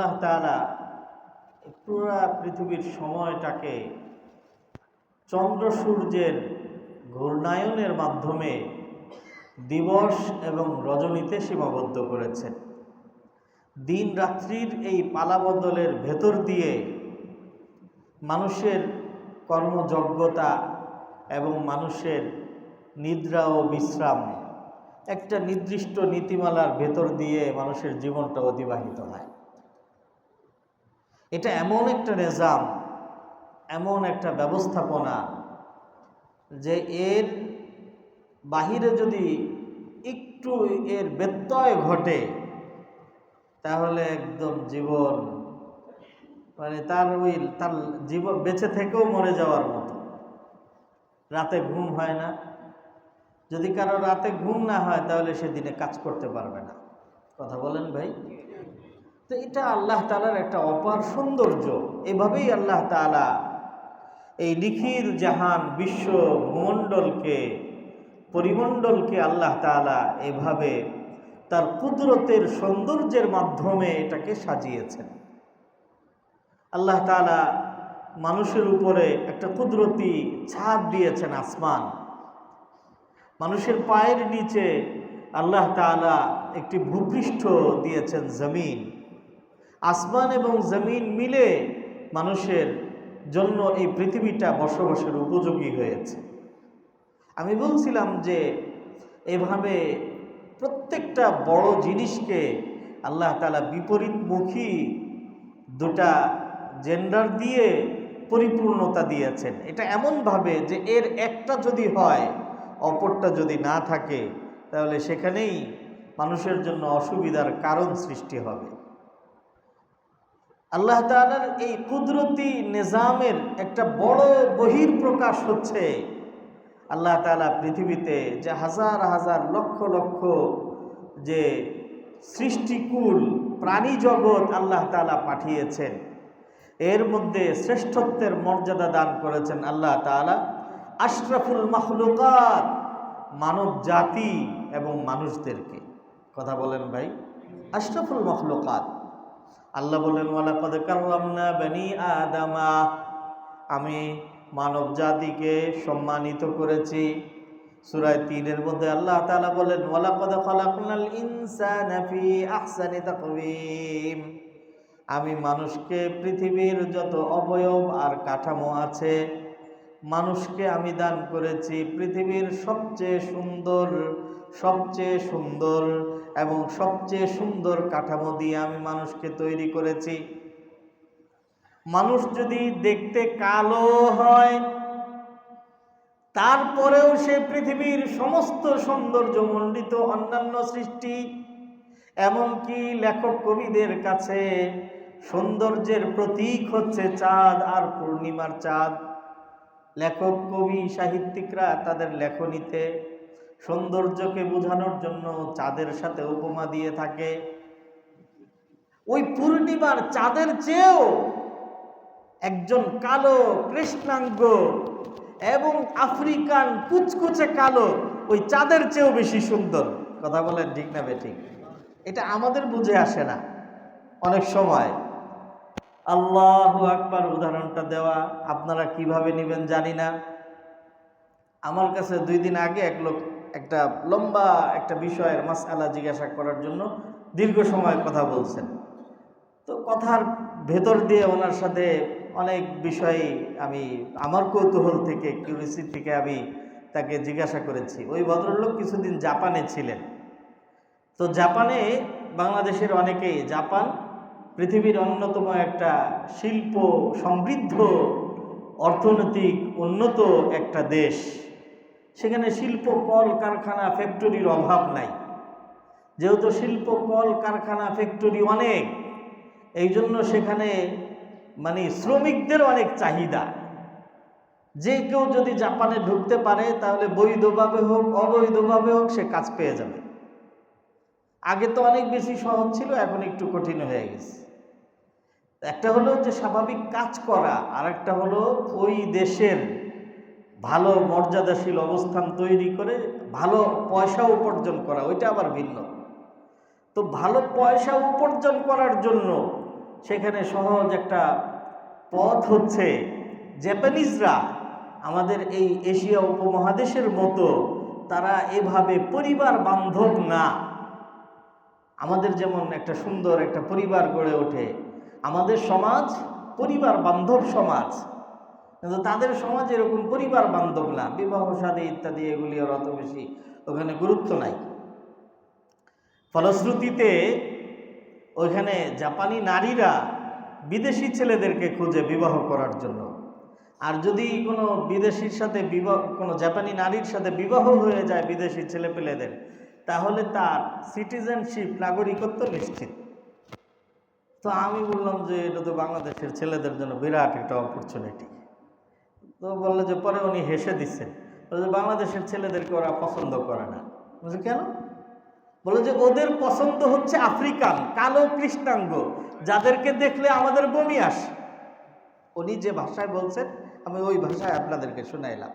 আল্লাহ তাআলা পুরা পৃথিবীর সময়টাকে চন্দ্র সূর্যের ঘূর্ণায়নের মাধ্যমে দিবস এবং রজনীতে সীমাবদ্ধ করেছেন। দিন রাত্রির এই পালাবদলের ভেতর দিয়ে মানুষের কর্মযোগ্যতা এবং মানুষের নিদ্রা ও বিশ্রাম একটা নির্দিষ্ট নীতিমালার ভেতর দিয়ে মানুষের জীবনটা অতিবাহিত হয়। এটা এমন একটা নিজাম, এমন একটা ব্যবস্থাপনা যে এর বাহিরে যদি একটু এর ব্যত্যয় ঘটে, তাহলে একদম জীবন মানে তার ওই, তার জীবন বেঁচে থেকেও মরে যাওয়ার মতো। রাতে ঘুম হয় না। যদি কারও রাতে ঘুম না হয়, তাহলে সে দিনে কাজ করতে পারবে না। কথা বলেন ভাই? তো এটা আল্লাহ তালার একটা অপার সৌন্দর্য। এভাবেই আল্লাহ তালা এই নিখির জাহান বিশ্ব ভূমণ্ডলকে, পরিমণ্ডলকে আল্লাহ তালা এভাবে তার কুদরতের সৌন্দর্যের মাধ্যমে এটাকে সাজিয়েছেন। আল্লাহ তালা মানুষের উপরে একটা কুদরতি ছাদ দিয়েছেন আসমান। মানুষের পায়ের নিচে আল্লাহ তালা একটি ভূপৃষ্ঠ দিয়েছেন জমিন। আসমান এবং জমিন মিলে মানুষের জন্য এই পৃথিবীটা বসবাসের উপযোগী হয়েছে। আমি বলছিলাম যে এভাবে প্রত্যেকটা বড় জিনিসকে আল্লাহ তালা বিপরীতমুখী দুটা জেন্ডার দিয়ে পরিপূর্ণতা দিয়েছেন। এটা এমনভাবে যে এর একটা যদি হয়, অপরটা যদি না থাকে, তাহলে সেখানেই মানুষের জন্য অসুবিধার কারণ সৃষ্টি হবে। আল্লাহ তালার এই কুদরতি নিজামের একটা বড় বহির প্রকাশ হচ্ছে। আল্লাহ তালা পৃথিবীতে যে হাজার হাজার লক্ষ লক্ষ যে সৃষ্টিকুল প্রাণী জগৎ আল্লাহ তালা পাঠিয়েছেন, এর মধ্যে শ্রেষ্ঠত্বের মর্যাদা দান করেছেন আল্লাহ তালা আশরাফুল মাহলুকাত মানব জাতি এবং মানুষদেরকে। কথা বলেন ভাই, আশরাফুল মখলুকাত। আল্লাহ বলেন ওয়ালাকদ কাররামনা বনি আদামা। আমি মানব জাতিকে সম্মানিত করেছি। সুরায় তিনের মধ্যে আল্লাহ তাআলা বলেন ওয়ালাকদ খালাকনাল ইনসানা ফি আহসানি তাকওয়িম। আমি মানুষকে পৃথিবীর যত অবয়ব আর কাঠামো আছে, মানুষকে আমি দান করেছি পৃথিবীর সবচেয়ে সুন্দর সবচেয়ে সুন্দর এবং সবচেয়ে সুন্দর কাঠামো দিয়ে আমি মানুষকে তৈরি করেছি। মানুষ যদি দেখতে কালো হয়, তারপরেও সে পৃথিবীর সমস্ত সৌন্দর্য মণ্ডিত অন্যান্য সৃষ্টি, এমনকি লেখক কবিদের কাছে সৌন্দর্যের প্রতীক হচ্ছে চাঁদ আর পূর্ণিমার চাঁদ। লেখক, কবি, সাহিত্যিকরা তাদের লেখনীতে সৌন্দর্যকে বোঝানোর জন্য চাঁদের সাথে উপমা দিয়ে থাকে। ওই পূর্ণিমার চাঁদের চেয়েও একজন কালো কৃষ্ণাঙ্গ এবং আফ্রিকান কুচকুচে কালো ওই চাঁদের চেয়েও বেশি সুন্দর। কথা বলেন ঠিক না বেঠিক এটা আমাদের বুঝে আসে না অনেক সময়। আল্লাহ আকবার উদাহরণটা দেওয়া আপনারা কীভাবে নেবেন জানি না। আমার কাছে দুই দিন আগে এক লোক একটা লম্বা একটা বিষয়ের মাসালা জিজ্ঞাসা করার জন্য দীর্ঘ সময় কথা বলছেন। তো কথার ভেতর দিয়ে ওনার সাথে অনেক বিষয় আমি, আমার কৌতূহল থেকে কিউরিসি থেকে আমি তাকে জিজ্ঞাসা করেছি। ওই ভদ্রলোক কিছুদিন জাপানে ছিলেন। তো জাপানে বাংলাদেশের অনেকেই, জাপান পৃথিবীর অন্যতম একটা শিল্প সমৃদ্ধ অর্থনৈতিক উন্নত একটা দেশ। সেখানে শিল্প কল কারখানা ফ্যাক্টরির অভাব নাই। যেহেতু শিল্প কল কারখানা ফ্যাক্টরি অনেক এই জন্য সেখানে মানে শ্রমিকদের অনেক চাহিদা। যে কেউ যদি জাপানে ঢুকতে পারে, তাহলে বৈধভাবে হোক, অবৈধভাবে হোক, সে কাজ পেয়ে যাবে। আগে তো অনেক বেশি সহজ ছিল, এখন একটু কঠিন হয়ে গেছে। একটা হলো যে, স্বাভাবিক কাজ করা আর একটা হলো ওই দেশের ভালো মর্যাদাশীল অবস্থান তৈরি করে ভালো পয়সা উপার্জন করা, ওইটা আবার ভিন্ন। তো ভালো পয়সা উপার্জন করার জন্য সেখানে সহজ একটা পথ হচ্ছে জাপানিজরা আমাদের এই এশিয়া উপমহাদেশের মতো তারা এভাবে পরিবার বান্ধব না। আমাদের যেমন একটা সুন্দর একটা পরিবার গড়ে ওঠে, আমাদের সমাজ পরিবার বান্ধব সমাজ। কিন্তু তাদের সমাজ এরকম পরিবার বান্ধব না, বিবাহ, সাদী ইত্যাদি, এগুলি আর অত বেশি ওখানে গুরুত্ব নাই। ফলশ্রুতিতে ওইখানে জাপানি নারীরা বিদেশি ছেলেদেরকে খুঁজে বিবাহ করার জন্য। আর যদি কোনো বিদেশির সাথে বিবাহ, কোনো জাপানি নারীর সাথে বিবাহ হয়ে যায় বিদেশি ছেলেপেলেদের, তাহলে তার সিটিজেনশিপ, নাগরিকত্ব নিশ্চিত। তো আমি বললাম যে এটা তো বাংলাদেশের ছেলেদের জন্য বিরাট একটা অপরচুনিটি তো বলল যে পরে উনি হেসে দিচ্ছেন বলে বাংলাদেশের ছেলেদেরকে ওরা পছন্দ করে না। বলছে, কেন? বলে যে ওদের পছন্দ হচ্ছে আফ্রিকান, কালো কৃষ্ণাঙ্গ, যাদেরকে দেখলে আমাদের বমি আসে। উনি যে ভাষায় বলছেন, আমি ওই ভাষায় আপনাদেরকে শুনাইলাম।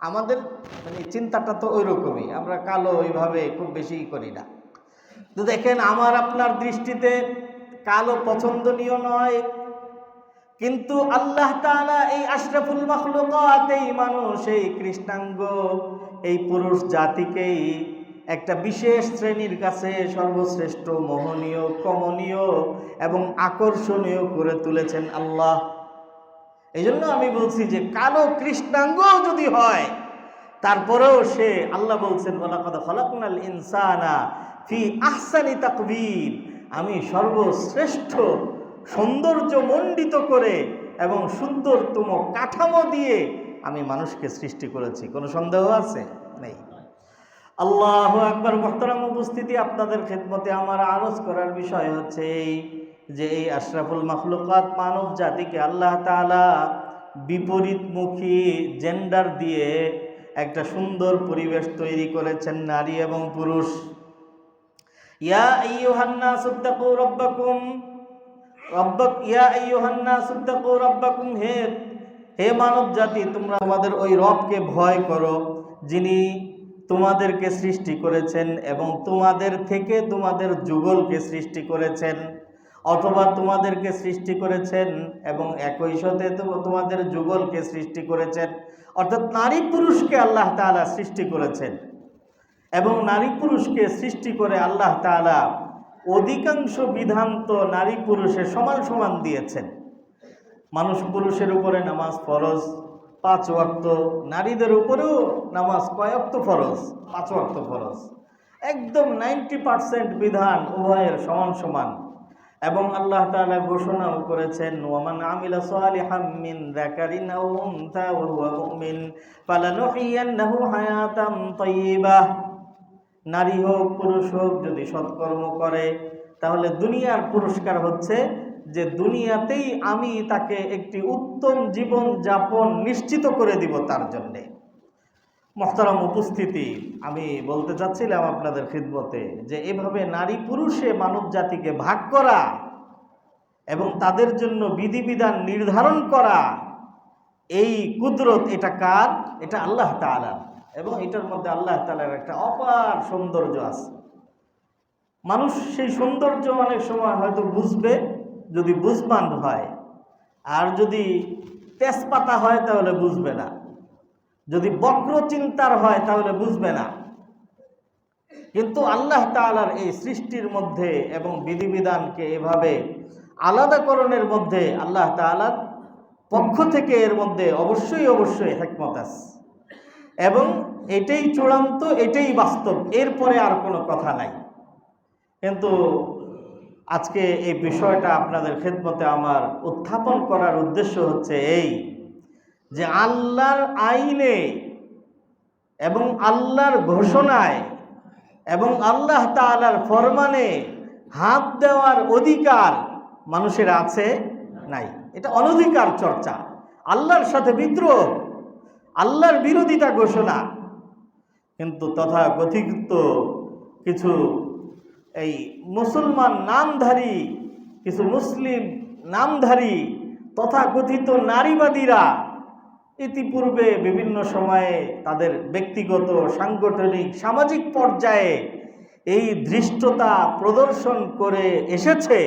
আমাদের মানে চিন্তাটা তো ওই রকমই আমরা কালো ওইভাবে খুব বেশি করি না। তো দেখেন, আমার আপনার দৃষ্টিতে কালো পছন্দনীয় নয় কিন্তু আল্লাহ এই আশরাফুল মাখলুকাত এই মানুষ, এই কৃষ্ণাঙ্গ, এই পুরুষ জাতিকেই একটা বিশেষ শ্রেণির কাছে সর্বশ্রেষ্ঠ, মোহনীয়, কমনীয় এবং আকর্ষণীয় করে তুলেছেন আল্লাহ। এই জন্য আমি বলছি যে কালো কৃষ্ণাঙ্গ যদি হয়, তারপরেও সে আল্লাহ বলছেন ওলাকাদ খলাকুনাল ইনসানা ফি আহসানি তাকবীর। আমি সর্বশ্রেষ্ঠ সৌন্দর্য মণ্ডিত করে এবং সুন্দরতম কাঠামো দিয়ে আমি মানুষকে সৃষ্টি করেছি। কোনো সন্দেহ আছে? নেই। আল্লাহ একবার মোহতারাম উপস্থিতি আপনাদের খেদমতে আমার আরজ করার বিষয় হচ্ছে এই যে এই আশরাফুল মখলুকাত মানব জাতিকে আল্লাহ তালা বিপরীতমুখী জেন্ডার দিয়ে একটা সুন্দর পরিবেশ তৈরি করেছেন, নারী এবং পুরুষ। ইয়া আইয়ুহান্না সুত্তাকু রব্বাকুম। রব্বাক, ইয়া আইয়ুহান্না সুত্তাকু রব্বাকুম, হে হে মানব জাতি তোমরা আমাদের ওই রবকে ভয় করো, যিনি তোমাদেরকে সৃষ্টি করেছেন এবং তোমাদের থেকে তোমাদের যুগলকে সৃষ্টি করেছেন, অথবা তোমাদেরকে সৃষ্টি করেছেন এবং একই সাথে তোমাদের যুগলকে সৃষ্টি করেছেন, অর্থাৎ নারী পুরুষকে আল্লাহ তাআলা সৃষ্টি করেছেন এবং নারী পুরুষকে সৃষ্টি করে আল্লাহ তাআলা অধিকাংশ বিধান তো নারী পুরুষে সমান সমান দিয়েছেন। মানুষ পুরুষের উপরে নামাজ ফরজ, পাঁচ ওয়াক্ত। নারীদের উপরেও নামাজ কয়েক্ত ফরজ? পাঁচ ওয়াক্ত ফরজ। একদম নাইনটি পার্সেন্ট বিধান উভয়ের সমান সমান। এবং আল্লাহ তাআলা ঘোষণাও করেছেন, ওয়ামান আমিলা সালিহাম মিন যাকারিন আও উনসা ওয়া হুয়া হায়াতাম তাইয়্যিবাহ নারী হোক, পুরুষ হোক, যদি সৎকর্ম করে, তাহলে দুনিয়ার পুরস্কার হচ্ছে যে দুনিয়াতেই আমি তাকে একটি উত্তম জীবন যাপন নিশ্চিত করে দিব তার জন্যে। মহতারাম উপস্থিতি, আমি বলতে চাচ্ছিলাম আপনাদের খিদমতে যে এভাবে নারী পুরুষে মানব জাতিকে ভাগ করা এবং তাদের জন্য বিধিবিধান নির্ধারণ করা, এই কুদরত এটা কার? এটা আল্লাহ তাআলা এবং এটার মধ্যে আল্লাহ তাআলার একটা অপার সৌন্দর্য আছে। মানুষ সেই সৌন্দর্য অনেক সময় হয়তো বুঝবে, যদি বুঝবান হয়। আর যদি তেজপাতা হয় তাহলে বুঝবে না। যদি বক্র চিন্তার হয় তাহলে বুঝবে না। কিন্তু আল্লাহ তাআলার এই সৃষ্টির মধ্যে এবং বিধিবিধানকে এভাবে আলাদাকরণের মধ্যে আল্লাহ তাআলার পক্ষ থেকে এর মধ্যে অবশ্যই অবশ্যই হেকমত আছে। এবং এটাই চূড়ান্ত, এটাই বাস্তব। এরপরে আর কোনো কথা নাই। কিন্তু আজকে এই বিষয়টা আপনাদের খেদমতে আমার উত্থাপন করার উদ্দেশ্য হচ্ছে এই যে আল্লাহর আইনে এবং আল্লাহর ঘোষণায় এবং আল্লাহ তাআলার ফরমানে হাত দেওয়ার অধিকার মানুষের আছে নাই। এটা অনধিকার চর্চা। আল্লাহর সাথে বিদ্রোহ। আল্লাহর বিরোধিতা ঘোষণা। কিন্তু তথা কথিত কিছু এই মুসলমান নামধারী, কিছু মুসলিম নামধারী, তথাকথিত নারীবাদীরা ইতিপূর্বে বিভিন্ন সময়ে তাদের ব্যক্তিগত, সাংগঠনিক, সামাজিক পর্যায়ে এই ধৃষ্টতা প্রদর্শন করে এসেছে।